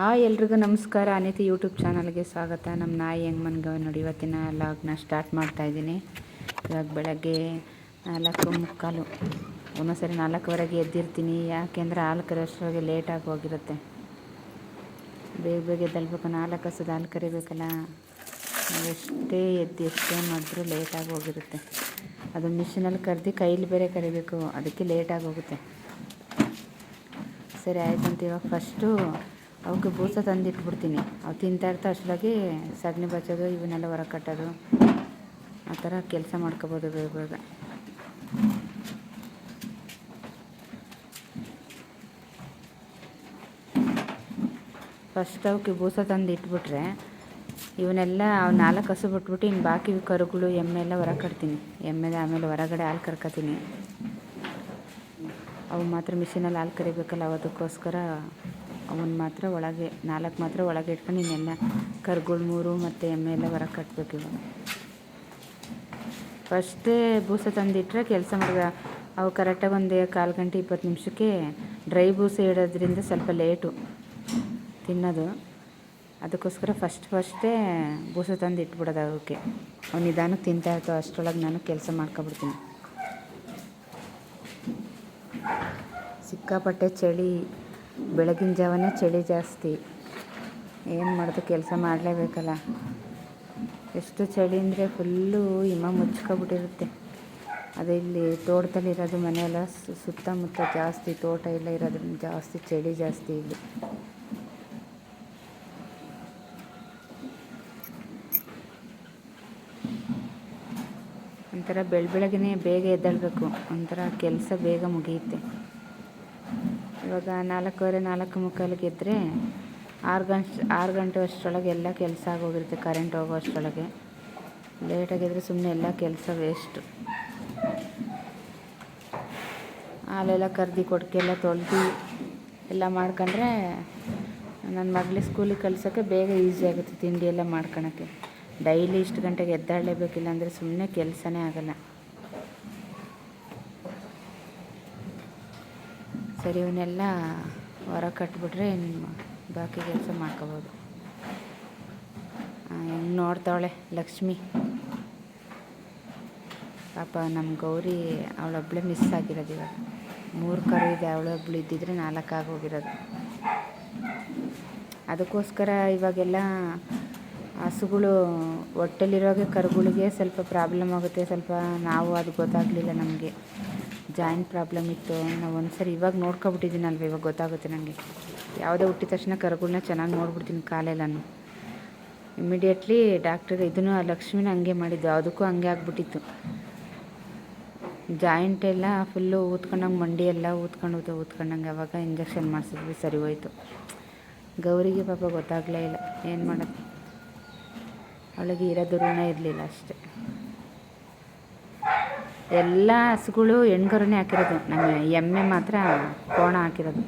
Hi ಎಲ್ರಿಗೂ ನಮಸ್ಕಾರ. ಅನಿತಿ YouTube ಚಾನಲ್ಗೆ ಸ್ವಾಗತ. ನಮ್ಮ ನಾಯಿ ಹೆಂಗೆ ಮನ್ಗವ ನೋಡಿ, ಇವತ್ತಿನ ಲಾಗ್ನ ಸ್ಟಾರ್ಟ್ ಮಾಡ್ತಾ ಇದ್ದೀನಿ. ಇವಾಗ ಬೆಳಗ್ಗೆ ನಾಲ್ಕು ಮುಕ್ಕಾಲು. ಒಂದೊಂದ್ಸರಿ ನಾಲ್ಕುವರೆಗೆ ಎದ್ದಿರ್ತೀನಿ. ಯಾಕೆಂದರೆ ಹಾಲು ಲೇಟ್ ಲೇಟಾಗಿ ಹೋಗಿರುತ್ತೆ. ಬೇಗ ಬೇಗ ಎದ್ದಲ್ಬೇಕು ನಾಲ್ಕು ಹಸದ ಹಾಲು ಕರಿಬೇಕಲ್ಲ. ಎಷ್ಟೇ ಎದ್ದು, ಎಷ್ಟೇ ಮಾಡಿದ್ರೂ ಲೇಟಾಗಿ ಹೋಗಿರುತ್ತೆ. ಅದು ಮಿಷಿನಲ್ಲಿ ಕರೆದು ಕೈಲಿ ಬೇರೆ ಕರಿಬೇಕು. ಅದಕ್ಕೆ ಲೇಟಾಗಿ ಹೋಗುತ್ತೆ. ಸರಿ ಆಯ್ತು ಅಂತ ಇವಾಗ ಫಸ್ಟು ಅವಕ್ಕೆ ಬೂಸ ತಂದಿಟ್ಬಿಡ್ತೀನಿ. ಅವು ತಿಂತಾ ಇರ್ತಾ ಅಷ್ಟರಾಗಿ ಸಗಣಿ ಬಚ್ಚೋದು, ಇವನ್ನೆಲ್ಲ ಹೊರ ಕಟ್ಟೋದು, ಆ ಥರ ಕೆಲಸ ಮಾಡ್ಕೋಬೋದು ಬೇಗ ಬೇಗ ಫಸ್ಟ್ ಅವಕ್ಕೆ ಬೂಸ ತಂದು ಇಟ್ಬಿಟ್ರೆ ಇವನ್ನೆಲ್ಲ ಅವು ನಾಲ್ಕು ಹಸು ಬಿಟ್ಬಿಟ್ಟು ಇನ್ನು ಬಾಕಿ ಕರುಗಳು ಎಮ್ಮೆ ಎಲ್ಲ ಹೊರಗೆ ಕಟ್ತೀನಿ. ಎಮ್ಮೆದ ಆಮೇಲೆ ಹೊರಗಡೆ ಹಾಲು ಕರ್ಕೋತೀನಿ. ಅವು ಮಾತ್ರ ಮಿಷಿನಲ್ಲಿ ಹಾಲು ಕರಿಬೇಕಲ್ಲ ಅದಕ್ಕೋಸ್ಕರ ಅವನ್ನ ಮಾತ್ರ ಒಳಗೆ, ನಾಲ್ಕು ಮಾತ್ರ ಒಳಗೆ ಇಟ್ಕೊಂಡು ಇನ್ನೆಲ್ಲ ಕರ್ಗಳು ಮೂರು ಮತ್ತು ಎಮ್ಮೆ ಎಲ್ಲ ಹೊರಗೆ ಕಟ್ಟಬೇಕು ಇವಾಗ. ಫಸ್ಟೇ ಬೂಸ ತಂದಿಟ್ಟರೆ ಕೆಲಸ ಮಾಡಿದ, ಅವು ಕರೆಕ್ಟಾಗಿ ಒಂದು ಕಾಲು ಗಂಟೆ ಇಪ್ಪತ್ತು ನಿಮಿಷಕ್ಕೆ ಡ್ರೈ ಬೂಸ ಇಡೋದ್ರಿಂದ ಸ್ವಲ್ಪ ಲೇಟು ತಿನ್ನೋದು. ಅದಕ್ಕೋಸ್ಕರ ಫಸ್ಟ್ ಫಸ್ಟೇ ಬೂಸ ತಂದು ಇಟ್ಬಿಡೋದು ಅವಕ್ಕೆ ಅವ್ನು ನಿಧಾನಕ್ಕೆ ತಿಂತಾ ಇರ್ತಾವೆ ಅಷ್ಟರೊಳಗೆ ನಾನು ಕೆಲಸ ಮಾಡ್ಕೊಬಿಡ್ತೀನಿ. ಸಿಕ್ಕಾಪಟ್ಟೆ ಚಳಿ ಬೆಳಗಿನ ಜಾವನೇ ಚಳಿ ಜಾಸ್ತಿ. ಏನು ಮಾಡೋದು ಕೆಲಸ ಮಾಡಲೇಬೇಕಲ್ಲ. ಎಷ್ಟು ಚಳಿ ಅಂದರೆ ಫುಲ್ಲು ಹಿಮ ಮುಚ್ಕೊಬಿಟ್ಟಿರುತ್ತೆ ಅದು ಇಲ್ಲಿ ತೋಟದಲ್ಲಿ ಇರೋದು ಮನೆಯೆಲ್ಲ ಸುತ್ತಮುತ್ತ ಜಾಸ್ತಿ ತೋಟ ಎಲ್ಲ ಇರೋದ್ರಿಂದ ಜಾಸ್ತಿ ಚಳಿ ಜಾಸ್ತಿ ಇಲ್ಲಿ. ಒಂಥರ ಬೆಳ ಬೆಳಗ್ಗೆ ಬೇಗ ಎದ್ದೇಳಬೇಕು. ಒಂಥರ ಕೆಲಸ ಬೇಗ ಮುಗಿಯುತ್ತೆ. ಇವಾಗ ನಾಲ್ಕೂವರೆ, ನಾಲ್ಕು ಮುಕ್ಕಾಲಿಗೆ ಇದ್ದರೆ ಆರು ಗಂಟೆ ಆರು ಗಂಟೆ ಅಷ್ಟರೊಳಗೆ ಎಲ್ಲ ಕೆಲಸ ಆಗೋಗಿರುತ್ತೆ ಕರೆಂಟ್ ಹೋಗೋ ಅಷ್ಟರೊಳಗೆ. ಲೇಟಾಗಿದ್ದರೆ ಸುಮ್ಮನೆ ಎಲ್ಲ ಕೆಲಸ ವೇಸ್ಟು ಹಾಲೆಲ್ಲ ಕರ್ದು ಕೊಡ್ಕೆಲ್ಲ ತೊಳೆದು ಎಲ್ಲ ಮಾಡ್ಕೊಂಡ್ರೆ ನನ್ನ ಮಗಳಿಗೆ ಸ್ಕೂಲಿಗೆ ಕಳ್ಸೋಕ್ಕೆ ಬೇಗ ಈಸಿ ಆಗುತ್ತೆ ತಿಂಡಿ ಎಲ್ಲ ಮಾಡ್ಕೊಳಕ್ಕೆ. ಡೈಲಿ ಇಷ್ಟು ಗಂಟೆಗೆ ಎದ್ದಾಡಲೇಬೇಕಿಲ್ಲ ಅಂದರೆ ಸುಮ್ಮನೆ ಕೆಲಸನೇ ಆಗಲ್ಲ. ಸರಿ, ಇವನ್ನೆಲ್ಲ ಹೊರ ಕಟ್ಬಿಟ್ರೆ ಇನ್ನು ಬಾಕಿ ಕೆಲಸ ಮಾಡ್ಕೋಬೋದು. ಹೆಂಗೆ ನೋಡ್ತಾವಳೆ ಲಕ್ಷ್ಮಿ? ಪಾಪ ನಮ್ಮ ಗೌರಿ ಅವಳೊಬ್ಳೆ ಮಿಸ್ ಆಗಿರೋದು ಇವಾಗ. ಮೂರು ಕರು ಇದೆ, ಅವಳೊಬ್ಳು ಇದ್ದಿದ್ರೆ ನಾಲ್ಕು ಆಗೋಗಿರೋದು ಅದಕ್ಕೋಸ್ಕರ ಇವಾಗೆಲ್ಲ ಹಸುಗಳು ಹೊಟ್ಟೆಲಿರೋಗೆ ಕರುಗಳಿಗೆ ಸ್ವಲ್ಪ ಪ್ರಾಬ್ಲಮ್ ಆಗುತ್ತೆ, ಸ್ವಲ್ಪ ನಾವು ಅದು ಗೊತ್ತಾಗಲಿಲ್ಲ ನಮಗೆ. ಜಾಯಿಂಟ್ ಪ್ರಾಬ್ಲಮ್ ಇತ್ತು. ನಾವು ಒಂದು ಸರಿ ಇವಾಗ ನೋಡ್ಕೊಬಿಟ್ಟಿದ್ದೀನಲ್ವ, ಇವಾಗ ಗೊತ್ತಾಗುತ್ತೆ ನನಗೆ ಯಾವುದೇ ಹುಟ್ಟಿದ ತಕ್ಷಣ ಕರುಗಳನ್ನ ಚೆನ್ನಾಗಿ ನೋಡ್ಬಿಡ್ತೀನಿ ಕಾಲೆಲ್ಲನು. ಇಮಿಡಿಯೇಟ್ಲಿ ಡಾಕ್ಟರ್ ಇದನ್ನು ಆ ಲಕ್ಷ್ಮಿನ ಹಂಗೆ ಮಾಡಿದ್ದು, ಅದಕ್ಕೂ ಹಂಗೆ ಆಗ್ಬಿಟ್ಟಿತ್ತು. ಜಾಯಿಂಟ್ ಎಲ್ಲ ಫುಲ್ಲು ಊದ್ಕೊಂಡಂಗೆ ಮಂಡಿ ಎಲ್ಲ ಊದ್ಕೊಂಡು ಊದ್ಕೊಂಡಂಗೆ ಅವಾಗ ಇಂಜೆಕ್ಷನ್ ಮಾಡಿಸಿದ್ವಿ, ಸರಿ ಹೋಯ್ತು. ಗೌರಿಗೆ ಪಾಪ ಗೊತ್ತಾಗಲೇ ಇಲ್ಲ, ಏನು ಮಾಡೋದು? ಅವಳಿಗೆ ಇರೋದು ಋಣ ಇರಲಿಲ್ಲ ಅಷ್ಟೆ. ಎಲ್ಲ ಹಸುಗಳು ಹೆಣ್ಗರುನೇ ಹಾಕಿರೋದು. ನಮ್ಮ ಎಮ್ಮೆ ಮಾತ್ರ ಕೋಣ ಹಾಕಿರೋದು.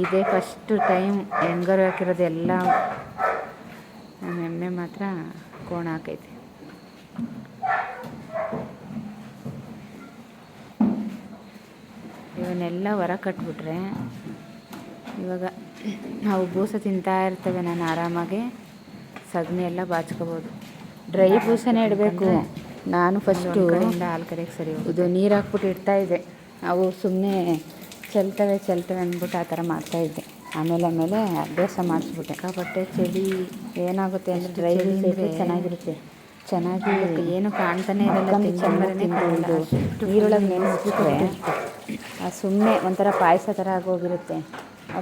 ಇದೇ ಫಸ್ಟ್ ಟೈಮ್ ಹೆಣ್ಗರು ಹಾಕಿರೋದು ಎಲ್ಲ ನಮ್ಮ ಎಮ್ಮೆ ಮಾತ್ರ ಕೋಣ ಹಾಕೈತೆ. ಇವನ್ನೆಲ್ಲ ಹೊರ ಕಟ್ಬಿಟ್ರೆ ಇವಾಗ ನಾವು ಬೂಸ ತಿಂತಾ ಇರ್ತೇವೆ ನಾನು ಆರಾಮಾಗಿ, ಸಗಣಿ ಎಲ್ಲ ಬಾಚ್ಕೋಬೋದು. ಡ್ರೈ ಬೂಸನೇ ಇಡಬೇಕು. ನಾನು ಫಸ್ಟು ಹಾಲು ಕಡೆಗೆ ಸರಿ ಇದು ನೀರು ಹಾಕ್ಬಿಟ್ಟು ಇಡ್ತಾ ಇದ್ದೆ. ಅವು ಸುಮ್ಮನೆ ಚೆಲ್ತವೆ ಚೆಲ್ತವೆ ಅಂದ್ಬಿಟ್ಟು ಆ ಥರ ಮಾಡ್ತಾಯಿದ್ದೆ ಆಮೇಲೆ ಆಮೇಲೆ ಅಭ್ಯಾಸ ಮಾಡಿಸ್ಬಿಟ್ಟೆ. ಬಟ್ಟೆ ಚಳಿ ಏನಾಗುತ್ತೆ ಅಂದರೆ ಡ್ರೈ ಬೂಸ ಚೆನ್ನಾಗಿರುತ್ತೆ. ಚೆನ್ನಾಗಿ ಏನು ಕಾಣ್ತಾನೆ ಇರಲ್ಲ ಕಾಣಲ್ಲ ನೀರೊಳಗೆ ನೆನೆಸ್ಬಿಟ್ರೆ ಸುಮ್ಮನೆ ಒಂಥರ ಪಾಯಸ ಥರ ಆಗೋಗಿರುತ್ತೆ.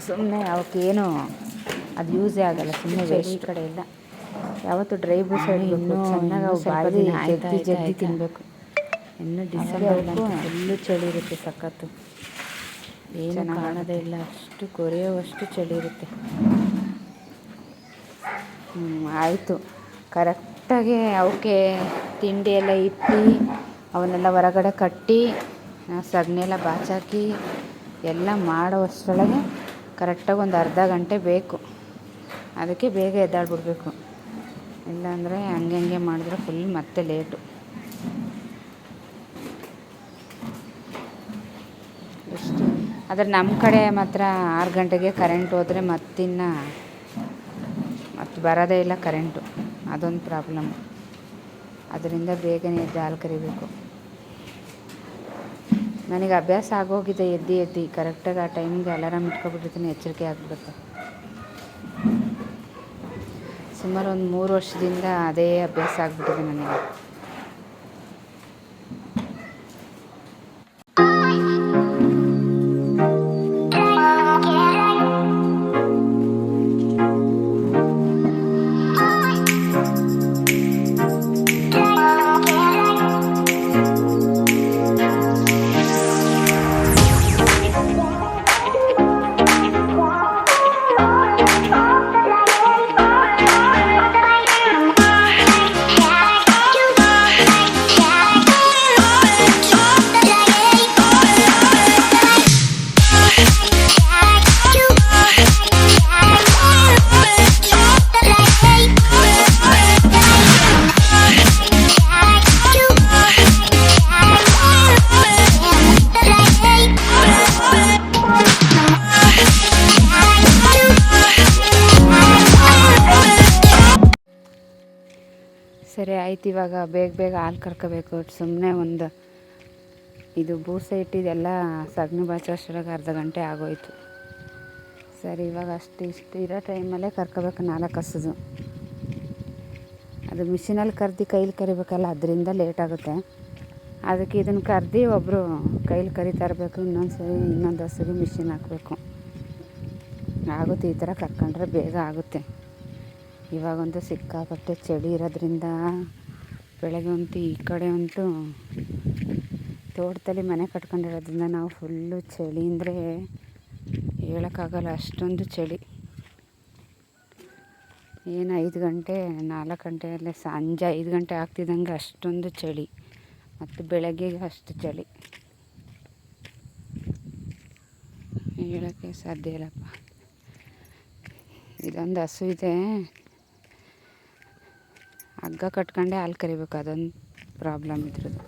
ಸುಮ್ಮನೆ ಅವಕ್ಕೇನು ಅದು ಯೂಸೇ ಆಗಲ್ಲ ಸುಮ್ಮನೆ ವೇಸ್ಟ್ ಕಡೆ ಇಲ್ಲ. ಯಾವತ್ತು ಡ್ರೈ ಬ್ರೂಸ್ ಇನ್ನೂ ಚೆನ್ನಾಗಿ ಅವು ಜಗ್ಗಿ ಜಗ್ಗಿ ತಿನ್ನಬೇಕು ಇನ್ನು ಡಿಸೆಂಬರ್ ಫುಲ್ಲು ಚಳಿ ಇರುತ್ತೆ ಸಖತ್ತು. ಏನು ಕಾಣೋದೇ ಇಲ್ಲ. ಅಷ್ಟು ಕೊರೆಯುವಷ್ಟು ಚಳಿ ಇರುತ್ತೆ. ಹ್ಞೂ ಆಯಿತು. ಕರೆಕ್ಟಾಗಿ ಅವಕ್ಕೆ ತಿಂಡಿ ಎಲ್ಲ ಇಟ್ಟು ಅವನ್ನೆಲ್ಲ ಹೊರಗಡೆ ಕಟ್ಟಿ ಸಗಣಿಯೆಲ್ಲ ಬಾಚಾಕಿ ಎಲ್ಲ ಮಾಡೋ ಅಷ್ಟರೊಳಗೆ ಕರೆಕ್ಟಾಗಿ ಒಂದು ಅರ್ಧ ಗಂಟೆ ಬೇಕು. ಅದಕ್ಕೆ ಬೇಗ ಎದ್ದಾಳ್ಬಿಡ್ಬೇಕು. ಇಲ್ಲಾಂದರೆ ಹಂಗೆ ಹಂಗೆ ಮಾಡಿದ್ರೆ ಫುಲ್ ಮತ್ತೆ ಲೇಟು ಎಷ್ಟು ಆದರೆ ನಮ್ಮ ಕಡೆ ಮಾತ್ರ ಆರು ಗಂಟೆಗೆ ಕರೆಂಟ್ ಹೋದರೆ ಮತ್ತಿನ್ನ ಮತ್ತು ಬರೋದೇ ಇಲ್ಲ ಕರೆಂಟು ಅದೊಂದು ಪ್ರಾಬ್ಲಮ್ ಅದರಿಂದ ಬೇಗನೆ ಎದ್ದು ಹಾಲು ಕರಿಬೇಕು. ನನಗೆ ಅಭ್ಯಾಸ ಆಗೋಗಿದೆ ಎದ್ದು ಎದ್ದು. ಕರೆಕ್ಟಾಗಿ ಆ ಟೈಮಿಗೆ ಅಲಾರಾಮ್ ಇಟ್ಕೊಬಿಟ್ಟಿರ್ತೀನಿ, ಎಚ್ಚರಿಕೆ ಆಗಿಬಿಡುತ್ತೆ ಸುಮಾರು ಒಂದು ಮೂರು ವರ್ಷದಿಂದ ಅದೇ ಅಭ್ಯಾಸ ಆಗಿಬಿಟ್ಟಿದೆ ನನಗೆ. ಸರಿ ಇವಾಗ ಬೇಗ ಬೇಗ ಹಾಲು ಕರ್ಕೋಬೇಕು. ಸುಮ್ಮನೆ ಒಂದು ಇದು ಬೂಸೆ ಇಟ್ಟಿದೆಲ್ಲ ಸಗಣಿ ಬಾಚೋಷ್ಟರೊಳಗೆ ಅರ್ಧ ಗಂಟೆ ಆಗೋಯ್ತು. ಸರಿ, ಇವಾಗ ಅಷ್ಟು ಇಷ್ಟು ಇರೋ ಟೈಮಲ್ಲೇ ಕರ್ಕೋಬೇಕು ನಾಲ್ಕು ಹಸುದು. ಅದು ಮಿಷಿನಲ್ಲಿ ಕರ್ದು ಕೈಲಿ ಕರಿಬೇಕಲ್ಲ, ಅದರಿಂದ ಲೇಟ್ ಆಗುತ್ತೆ. ಅದಕ್ಕೆ ಇದನ್ನು ಕರ್ದು ಒಬ್ಬರು ಕೈಲಿ ಕರಿತಾ ಇರಬೇಕು ಇನ್ನೊಂದು ಸರಿ ಇನ್ನೊಂದು ಹಸುಗೆ ಮಿಷಿನ್ ಹಾಕಬೇಕು. ಆಗುತ್ತೆ, ಈ ಥರ ಕರ್ಕೊಂಡ್ರೆ ಬೇಗ ಆಗುತ್ತೆ. ಇವಾಗಂತೂ ಸಿಕ್ಕಾಪಟ್ಟೆ ಚಳಿ ಇರೋದ್ರಿಂದ ಬೆಳಗ್ಗೆ ಅಂತೂ ಈ ಕಡೆ ಅಂತೂ ತೋಟದಲ್ಲಿ ಮನೆ ಕಟ್ಕೊಂಡಿರೋದ್ರಿಂದ ನಾವು ಫುಲ್ಲು ಚಳಿ ಅಂದರೆ ಹೇಳೋಕ್ಕಾಗಲ್ಲ, ಅಷ್ಟೊಂದು ಚಳಿ. ಏನು ಐದು ಗಂಟೆ, ನಾಲ್ಕು ಗಂಟೆಯಲ್ಲೇ ಸಂಜೆ ಐದು ಗಂಟೆ ಆಗ್ತಿದ್ದಂಗೆ ಅಷ್ಟೊಂದು ಚಳಿ. ಮತ್ತು ಬೆಳಗ್ಗೆಗೆ ಅಷ್ಟು ಚಳಿ. ಹೇಳೋಕ್ಕೆ ಸಾಧ್ಯ ಇಲ್ಲಪ್ಪ. ಇದೊಂದು ಹಸು ಇದೆ. ಹಗ್ಗ ಕಟ್ಕೊಂಡೆ ಹಾಲು ಕರಿಬೇಕು, ಅದೊಂದು ಪ್ರಾಬ್ಲಮ್ ಇದ್ರದ್ದು.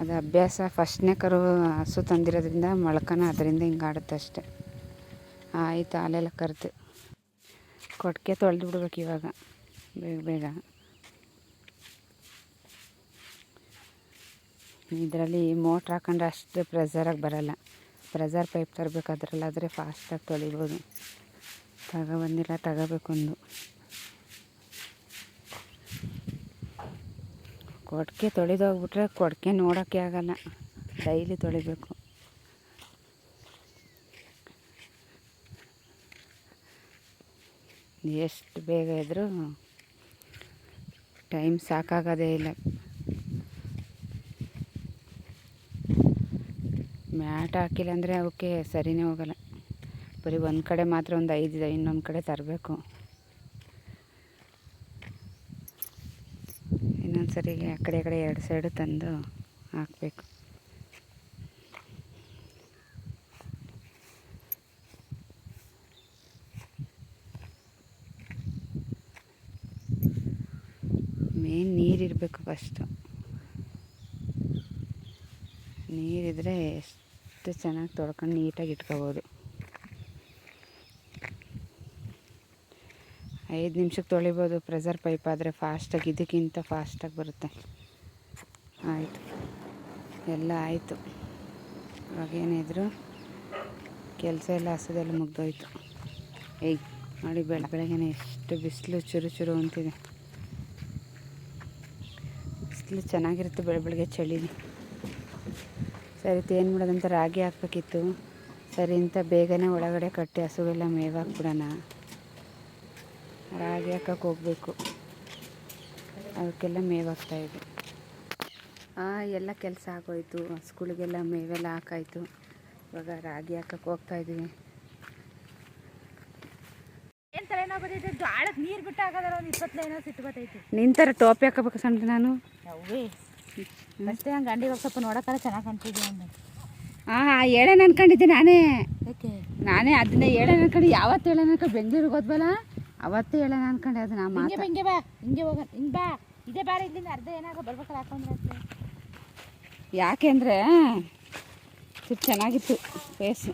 ಅದು ಅಭ್ಯಾಸ ಫಸ್ಟ್ನೇ ಕರು ಹಸು ತಂದಿರೋದ್ರಿಂದ ಮೊಳಕನ ಅದರಿಂದ ಹಿಂಗೆ ಆಡುತ್ತೆ ಅಷ್ಟೆ. ಆಯಿತು, ಹಾಲೆಲ್ಲ ಕರೆದು. ಕೊಟ್ಟಿಗೆ ತೊಳೆದು ಬಿಡ್ಬೇಕು ಇವಾಗ. ಬೇಗ ಬೇಗ. ಇದರಲ್ಲಿ ಮೋಟ್ರ್ ಹಾಕೊಂಡ್ರೆ ಅಷ್ಟು ಪ್ರೆಸರಾಗಿ ಬರಲ್ಲ. ಪ್ರೆಸರ್ ಪೈಪ್ ತರಬೇಕು ಅದರಲ್ಲಾದರೆ ಫಾಸ್ಟಾಗಿ ತೊಳಿಬೋದು. ತಗೊಬಂದಿಲ್ಲ ತಗೋಬೇಕೊಂದು ಕೊಟ್ಟಿಗೆ ತೊಳೆದೋಗ್ಬಿಟ್ರೆ ಕೊಡಕೆ ನೋಡೋಕ್ಕೆ ಆಗಲ್ಲ. ಡೈಲಿ ತೊಳಿಬೇಕು. ಎಷ್ಟು ಬೇಗ ಇದ್ದರೂ ಟೈಮ್ ಸಾಕಾಗೋದೇ ಇಲ್ಲ. ಮ್ಯಾಟ್ ಹಾಕಿಲ್ಲ ಅಂದರೆ ಅವಕ್ಕೆ ಸರಿನೇ ಹೋಗಲ್ಲ. ಬರೀ ಒಂದು ಕಡೆ ಮಾತ್ರ ಒಂದು ಐದು, ಇನ್ನೊಂದು ಕಡೆ ತರಬೇಕು. ಇನ್ನೊಂದು ಸರಿಗೆ ಆ ಕಡೆ ಕಡೆ ಎರಡು ಸೈಡು ತಂದು ಹಾಕಬೇಕು. ಮೇನ್ ನೀರಿರಬೇಕು ಫಸ್ಟು. ನೀರಿದ್ರೆ ಎಷ್ಟು ಚೆನ್ನಾಗಿ ತೊಳ್ಕೊಂಡು ನೀಟಾಗಿ ಇಟ್ಕೋಬೋದು. ಐದು ನಿಮಿಷಕ್ಕೆ ತೊಳಿಬೋದು. ಪ್ರೆಸರ್ ಪೈಪ್ ಆದರೆ ಫಾಸ್ಟಾಗಿ ಇದಕ್ಕಿಂತ ಫಾಸ್ಟಾಗಿ ಬರುತ್ತೆ. ಆಯಿತು. ಎಲ್ಲ ಆಯಿತು. ಇವಾಗ ಏನಿದ್ರು ಕೆಲಸ ಎಲ್ಲ ಹಸದೆಲ್ಲ ಮುಗ್ದೋಯ್ತು. ಏಯ್, ನೋಡಿ ಬೆಳ ಬೆಳಗ್ಗೆ ಎಷ್ಟು ಬಿಸಿಲು ಚುರು ಚುರು ಅಂತಿದೆ. ಬಿಸಿಲು ಚೆನ್ನಾಗಿರುತ್ತೆ ಬೆಳೆ, ಬೆಳಗ್ಗೆ ಚಳಿ ಸರಿ ಏನು ಮಾಡೋದಂತ ರಾಗಿ ಹಾಕ್ಬೇಕಿತ್ತು. ಸರಿ ಇಂಥ ಬೇಗನೆ ಒಳಗಡೆ ಕಟ್ಟಿ ಹಸುಗೆಲ್ಲ ಮೇವು ಹಾಕ್ಬಿಡೋಣ. ರಾಗಿ ಹಾಕಕ್ಕೆ ಹೋಗಬೇಕು. ಅದಕ್ಕೆಲ್ಲ ಮೇವು ಇದೆ. ಹಾಂ ಎಲ್ಲ ಕೆಲಸ ಆಗೋಯ್ತು. ಹಸುಗಳಿಗೆಲ್ಲ ಮೇವೆಲ್ಲ ಹಾಕಾಯ್ತು. ಇವಾಗ ರಾಗಿ ಹಾಕಕ್ಕೆ ಹೋಗ್ತಾಯಿದ್ವಿ ನೀರು ಬಿಟ್ಟು ಹಾಕೋದಾರ ಒಂದು ಇಪ್ಪತ್ತೈನೋ ಸಿಟ್ಟು ಬರ್ತೈತಿ. ನಿಂತರ ಟೋಪಿ ಹಾಕಬೇಕು ಸಣ್ಣ ನಾನು. ಅವೇ ಅಷ್ಟೇ ಹಂಗೆ ಗಂಡಿ ಇವಾಗ ಸ್ವಲ್ಪ ನೋಡೋಕ್ಕಾರ ಚೆನ್ನಾಗಿ ಕಾಣ್ತಿದ್ದೆ ಅಂದ. ಹಾಂ ಹೇಳೇನ ಅನ್ಕೊಂಡಿದ್ದೆ ನಾನೇ. ನಾನೇ ಅದನ್ನೇ ಹೇಳೋಣ ಅನ್ಕೊಂಡು ಯಾವತ್ತು ಹೇಳೋಣ ಅನ್ಕೊಂಡು ಬೆಂಗಳೂರಿಗೆ ಹೋದ್ವಲ್ಲ? ಅವತ್ತೇ ಹೇಳೋಣ ಅನ್ಕೊಂಡೆ ಅದು ನಾ ಮಾತು ಹಿಂಗೆ ಬಾ ಹಿಂಗೆ ಹೋಗ ಹಿಂಗೆ ಬಾ. ಇದೇ ಬೇರೆ ಇಲ್ಲಿಂದ ಅರ್ಧ ಏನಾಗ ಬರ್ಬೇಕಲ್ಲ ಹಾಕೊಂಡ್ರೆ ಯಾಕೆಂದರೆ ಒಂಚೂರು ಚೆನ್ನಾಗಿತ್ತು ಫೇಸು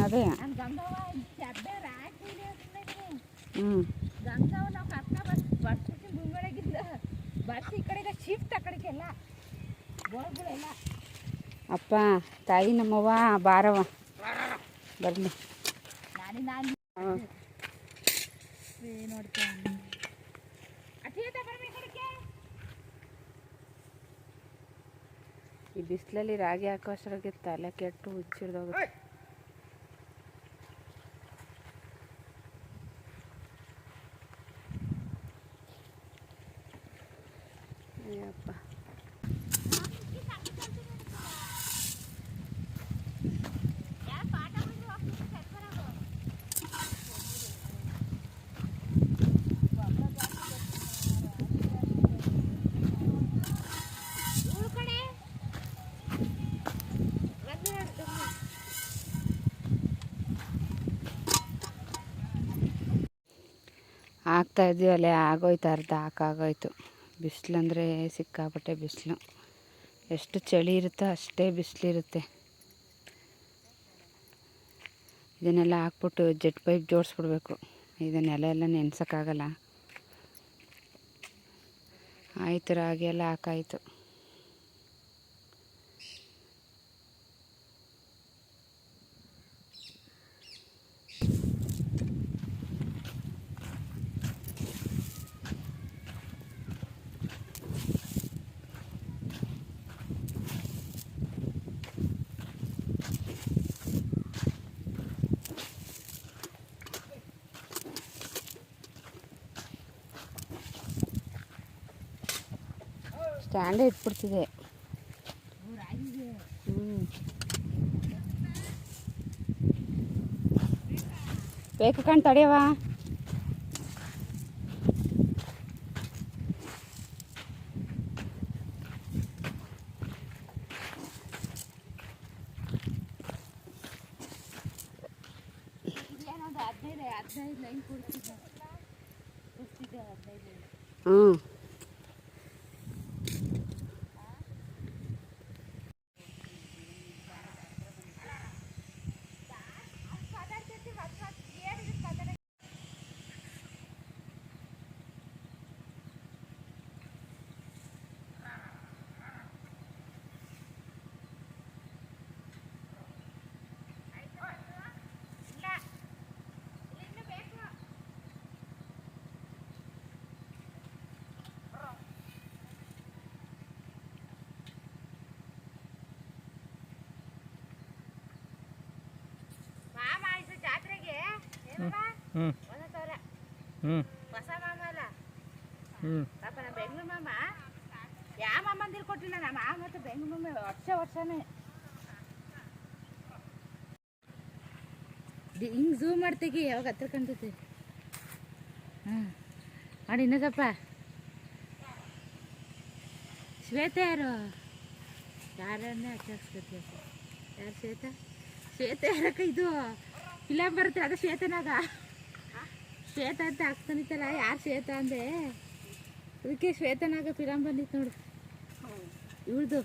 ಅದೇ. ಹ್ಞೂ ಅಪ್ಪ ತಾಯಿ ನಮ್ಮವ್ವ ಬಾರವ ಬರಲಿ ನಾನೇ ನಾನು ನೋಡ್ತೇನೆ ಅತಿ ಬರ್ಬೇಕು ಕಡೆಗೆ ಈ ಬಿಸಿಲಲ್ಲಿ ರಾಗಿ ಹಾಕೋ ಅಷ್ಟೊಳಗೆ ತಲೆ ಕೆಟ್ಟು ಹುಚ್ಚಿಡ್ದೋಗುತ್ತೆ ಹಾಕ್ತಾ ಇದ್ವಿ ಅಲ್ಲೇ, ಆಗೋಯ್ತು, ಅರ್ಧ ಹಾಕಾಗೋಯ್ತು ಬಿಸಿಲಂದರೆ ಸಿಕ್ಕಾಪಟ್ಟೆ ಬಿಸಿಲು. ಎಷ್ಟು ಚಳಿ ಇರುತ್ತೋ ಅಷ್ಟೇ ಬಿಸಿಲಿರುತ್ತೆ. ಇದನ್ನೆಲ್ಲ ಹಾಕ್ಬಿಟ್ಟು ಜೆಟ್ ಪೈಪ್ ಜೋಡಿಸ್ಬಿಡ್ಬೇಕು. ಇದನ್ನೆಲ್ಲ ಎಲ್ಲ ನೆನ್ಸೋಕ್ಕಾಗಲ್ಲ. ಆಯಿತು, ರಾಗಿ ಎಲ್ಲ ಹಾಕಾಯ್ತು. ಸ್ಟ್ಯಾಂಡೇ ಇಟ್ಬಿಡ್ತಿದೆ. ಹ್ಞೂ ಬೇಕು ಕಣ್ ತಡೆಯವ ಏನೊಂದು ಹದಿನೈದು ಹದಿನೈದು ಲೈನ್ ಕೊಡ್ತಿದ್ದೆ ಕೊಡ್ತಿದ್ದೆ ಹದಿನೈದು ಲೈನ್ ಹ್ಞೂ ಮಾಮ ಇದು ಜಾತ್ರೆಗೆ ಏನಮ್ಮ ಹ್ಞೂ ಹ್ಞೂ ಹೊಸ ಮಾಮ ಅಲ್ಲ. ಹ್ಞೂ ಪಾಪ ನಮ್ಮ ಬೆಂಗಳೂರು ಮಾಮ. ಯಾವ ಮಾಮಂದಿರು ಕೊಟ್ಟಿಲ್ಲ ನಮ್ಮ ಮಾಮ ಮತ್ತು ಬೆಂಗ್ಳೂರು ಮಾಮ ವರ್ಷ ವರ್ಷನೇ. ಹಿಂಗೆ ಝೂಮ್ ಮಾಡ್ತೀಗಿ ಯಾವಾಗ ಹತ್ರ ಕಾಣ್ತೈತೆ. ಹಾಂ. ಮಾಡಿ ಶ್ವೇತ ಯಾರು? ಯಾರನ್ನೇ ಹಚ್ಚಾಕ್ಸ್ಕೊತೀಯ ಯಾರು ಶ್ವೇತ? ಶ್ವೇತ ಯಾರಕ್ಕ ಇದು? ಫಿಲಮ್ ಬರುತ್ತೆ ಅದು ಶ್ವೇತನಾಗ. ಶ್ವೇತ ಅಂತ ಹಾಕ್ತಾನಿತ್ತಲ್ಲ ಯಾರು ಶ್ವೇತ ಅಂದೆ? ಅದಕ್ಕೆ ಶ್ವೇತನಾಗ ಫಿಲಮ್ ಬಂದಿತ್ತು ನೋಡು. ಇವ್ರದ್ದು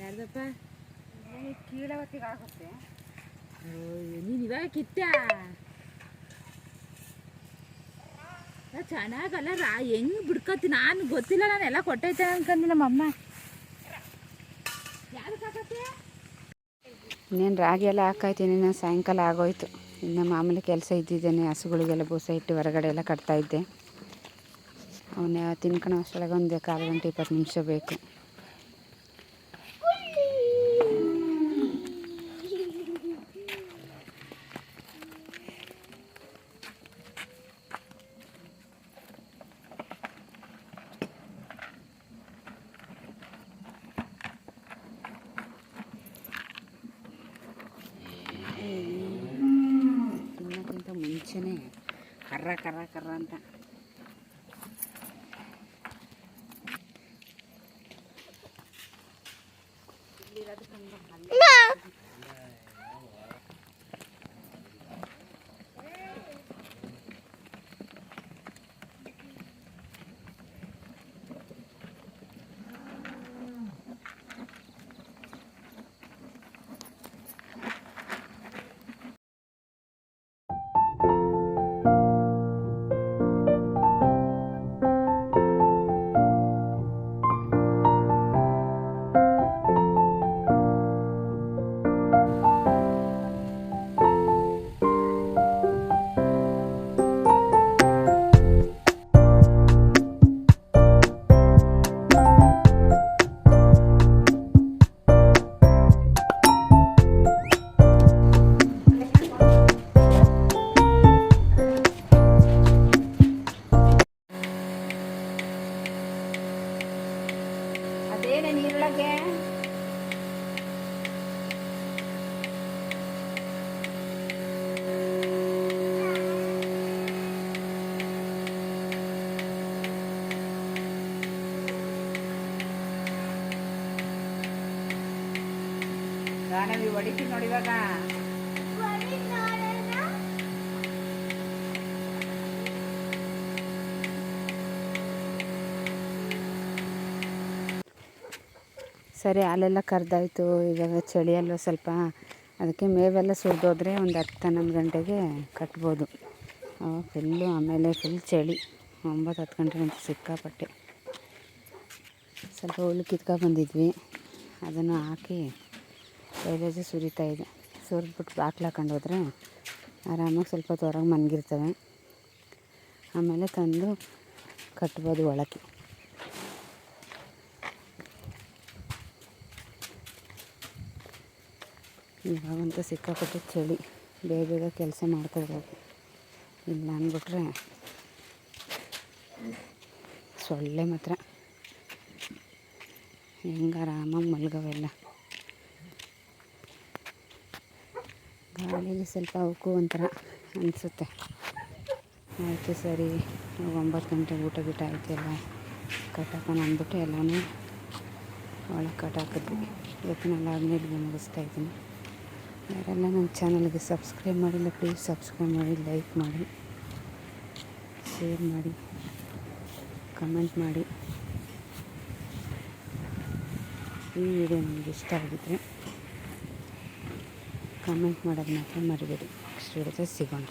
ಯಾರ್ದಪ್ಪ? ಕೀಳವತ್ತಿಗೆ ಆಗುತ್ತೆ ನೀನು ಇವಾಗ ಕಿತ್ತ ಚೆನ್ನಾಗಲ್ಲ ರಾ ಹೆಂಗ್ ಬಿಡ್ಕತ್ತಿ ನಾನು ಗೊತ್ತಿಲ್ಲ ನಾನು ಎಲ್ಲ ಕೊಟ್ಟೈತೆ ಅನ್ಕಂದು ನಮ್ಮಮ್ಮ ಇನ್ನೇನು ರಾಗಿ ಎಲ್ಲ ಹಾಕಾಯ್ತೀನಿ ನಾನು ಸಾಯಂಕಾಲ ಆಗೋಯ್ತು. ಇನ್ನು ಮಾಮೂಲಿ ಕೆಲಸ ಇದ್ದಿದ್ದೇನೆ, ಹಸುಗಳಿಗೆಲ್ಲ ಬೂಸ ಇಟ್ಟು ಹೊರಗಡೆ ಎಲ್ಲ ಕಟ್ತಾಯಿದ್ದೆ ಅವನ್ನ ತಿನ್ಕೊಳೋ ಅಷ್ಟರೊಳಗೆ ಒಂದು ಕಾಲು ಗಂಟೆ ಇಪ್ಪತ್ತು ನಿಮಿಷ ಬೇಕು. ಗಾನವಿ ಹೊಡಿತೀನಿ ನೋಡಿ ಇವಾಗ. ಸರಿ, ಹಾಲೆಲ್ಲ ಕರೆದಾಯ್ತು. ಇವಾಗ ಚಳಿ ಅಲ್ವ ಸ್ವಲ್ಪ ಅದಕ್ಕೆ ಮೇವೆಲ್ಲ ಸುರಿದೋದ್ರೆ ಒಂದು ಹತ್ತು ಹನ್ನೊಂದು ಗಂಟೆಗೆ ಕಟ್ಬೋದು. ಫುಲ್ಲು ಆಮೇಲೆ ಫುಲ್ ಚಳಿ. ಒಂಬತ್ತು, ಹತ್ತು ಅಂತ ಸಿಕ್ಕಾಪಟ್ಟೆ. ಸ್ವಲ್ಪ ಕಿತ್ಕೊ ಬಂದಿದ್ವಿ. ಅದನ್ನು ಹಾಕಿ ಶೈಲೇಜ್ ಸುರಿತಾ ಇದೆ. ಸುರಿದ್ಬಿಟ್ಟು ಬಾಕ್ಲು ಹಾಕೊಂಡು ಆರಾಮಾಗಿ ಸ್ವಲ್ಪ ಹೊತ್ತು ಹೊರಗೆ ಮನ್ಗಿರ್ತವೆ. ಆಮೇಲೆ ತಂದು ಕಟ್ಬೋದು ಒಳಕ್ಕೆ. ಇವಾಗಂತೂ ಸಿಕ್ಕಾಪಟ್ಟೆ ಚಳಿ. ಬೇಗ ಬೇಗ ಕೆಲಸ ಮಾಡ್ಕೋಬೇಕು ಇಲ್ಲ ಅಂದ್ಬಿಟ್ರೆ ಸೊಳ್ಳೆ ಮಾತ್ರ. ಹೆಂಗೆ ಆರಾಮಾಗಿ ಮಲ್ಗವೆಲ್ಲ ಗಾಳಿಗೆ ಸ್ವಲ್ಪ ಅವಕ್ಕೂ ಒಂಥರ ಅನಿಸುತ್ತೆ. ಆಯಿತು ಸರಿ ಒಂಬತ್ತು ಗಂಟೆಗೆ ಊಟ ಗೀಟ ಎಲ್ಲ ಕಟ್ಟಾಕೋಣ ಅಂದ್ಬಿಟ್ಟು ಎಲ್ಲನೂ ಒಳಗೆ ಕಟ್ಟಾಕಿದ್ವಿ ಇವತ್ತಿನೆಲ್ಲ ಆದಮೇಲೆ ಮುಗಿಸ್ತಾ ಇದ್ದೀನಿ. ಯಾರೆಲ್ಲ ನನ್ನ ಚಾನಲ್ಗೆ ಸಬ್ಸ್ಕ್ರೈಬ್ ಮಾಡಿಲ್ಲ ಪ್ಲೀಸ್ ಸಬ್ಸ್ಕ್ರೈಬ್ ಮಾಡಿ ಲೈಕ್ ಮಾಡಿ ಶೇರ್ ಮಾಡಿ ಕಮೆಂಟ್ ಮಾಡಿ. ಈ ವಿಡಿಯೋ ನಿಮಗೆ ಇಷ್ಟ ಆಗಿದ್ದರೆ ಕಮೆಂಟ್ ಮಾಡೋದು ಮಾತ್ರ ಮರಿಬೇಡಿ. ನೆಕ್ಸ್ಟ್ ವಿಡಿಯೋದಲ್ಲಿ ಸಿಗೋಣ.